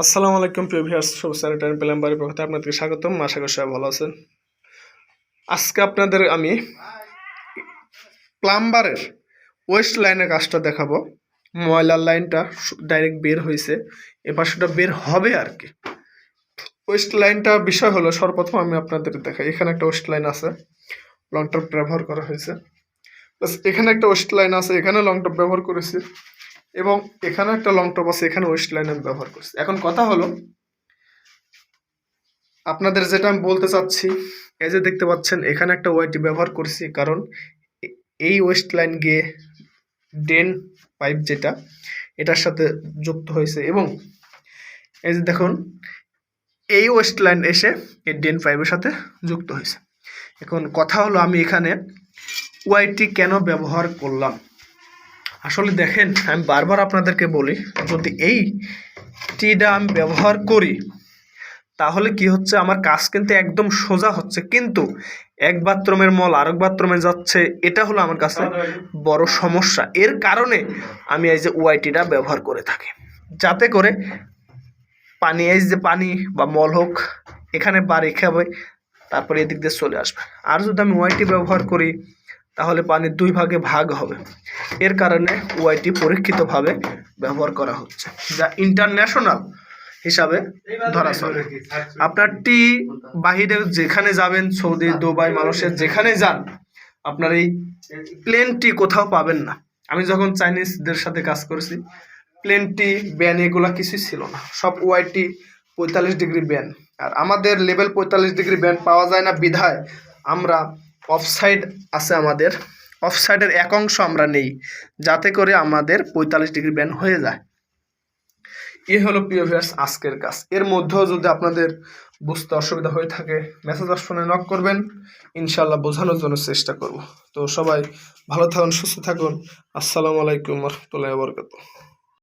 আসসালামু আলাইকুম প্রিয় ভিউয়ার্স শুভ স্যানিটারি প্লাম্বারের পক্ষ থেকে আপনাদেরকে স্বাগতম। আশা করি সবাই ভালো আছেন। আজকে আপনাদের আমি প্লাম্বারের ওয়েস্ট লাইনের কাজটা দেখাবো। ময়লার লাইনটা ডাইরেক্ট বের হয়েছে। এবার সেটা বের হবে আর কি। ওয়েস্ট লাইনটা বিষয় হলো, সর্বপ্রথম আমি আপনাদের দেখাই। এখানে একটা ওয়েস্ট লাইন আছে, লং টপ ব্যবহার করা হয়েছে। এখানে একটা ওয়েস্ট লাইন আছে এখানে লং টপ ব্যবহার করেছি। এবং এখানে একটা লং টপ আছে এখানে ওয়েস্ট লাইন আমি ব্যবহার করছি। এখন কথা হলো, আপনাদের যেটা আমি বলতে চাচ্ছি, এই যে দেখতে পাচ্ছেন, এখানে একটা ওয়াইটি ব্যবহার করছি, কারণ এই ওয়েস্ট লাইন গিয়ে ডেন পাইপ যেটা, এটার সাথে যুক্ত হয়েছে এবং এই যে দেখুন, এই ওয়েস্ট লাইন এসে এই ডেন পাইপের সাথে যুক্ত হয়েছে। এখন কথা হলো, আমি এখানে ওয়াইটি কেন ব্যবহার করলাম? আসলে দেখেন, আমি বারবার আপনাদেরকে বলি, যদি এই টিটা আমি ব্যবহার করি, তাহলে কি হচ্ছে? আমার কাজ কিন্তু একদম সোজা হচ্ছে। কিন্তু এক বাথরুমের মল আরেক বাথরুমে যাচ্ছে, এটা হলো আমার কাছে বড় সমস্যা। এর কারণে আমি এই যে ওয়াইটিটা ব্যবহার করে থাকি। যাতে করে পানি, এই যে পানি বা মল হোক, এখানে বাড়ি খাবে, তারপরে এদিক দিয়ে চলে আসবে। আর যদি আমি ওয়াইটি ব্যবহার করি তাহলে পানি দুই ভাগে ভাগ হবে। এর কারণে ওয়াইটি পরীক্ষিতভাবে ব্যবহার করা হচ্ছে। যা ইন্টারন্যাশনাল হিসাবে ধরা চলে। আপনার টি বাহিরে যেখানে যাবেন সৌদি দুবাই মালয়েশিয়া যেখানে যান আপনার এই প্লেন টি কোথাও পাবেন না। আমি যখন চাইনিজদের সাথে কাজ করেছি প্লেন টি ব্যান এগুলো কিছুই ছিল না। সব ওয়াইটি পঁয়তাল্লিশ ডিগ্রি ব্যান আর আমাদের লেভেল পঁয়তাল্লিশ ডিগ্রি ব্যান পাওয়া যায় না বিধায় আমরা অফসাইড আছে আমাদের। অফসাইডের এক অংশ আমরা নেই, যাতে করে আমাদের পঁয়তাল্লিশ ডিগ্রি ব্যান হয়ে যায়। এ হলো প্রিয় ভিউয়ার্স আজকের কাজ। এর মধ্যেও যদি আপনাদের বুঝতে অসুবিধা হয়ে থাকে মেসেজ অপশনে নক করবেন। ইনশাল্লাহ বোঝানোর জন্য চেষ্টা করব। তো সবাই ভালো থাকুন, সুস্থ থাকুন। আসসালামু আলাইকুম রহমতুল্লাহ বরকাত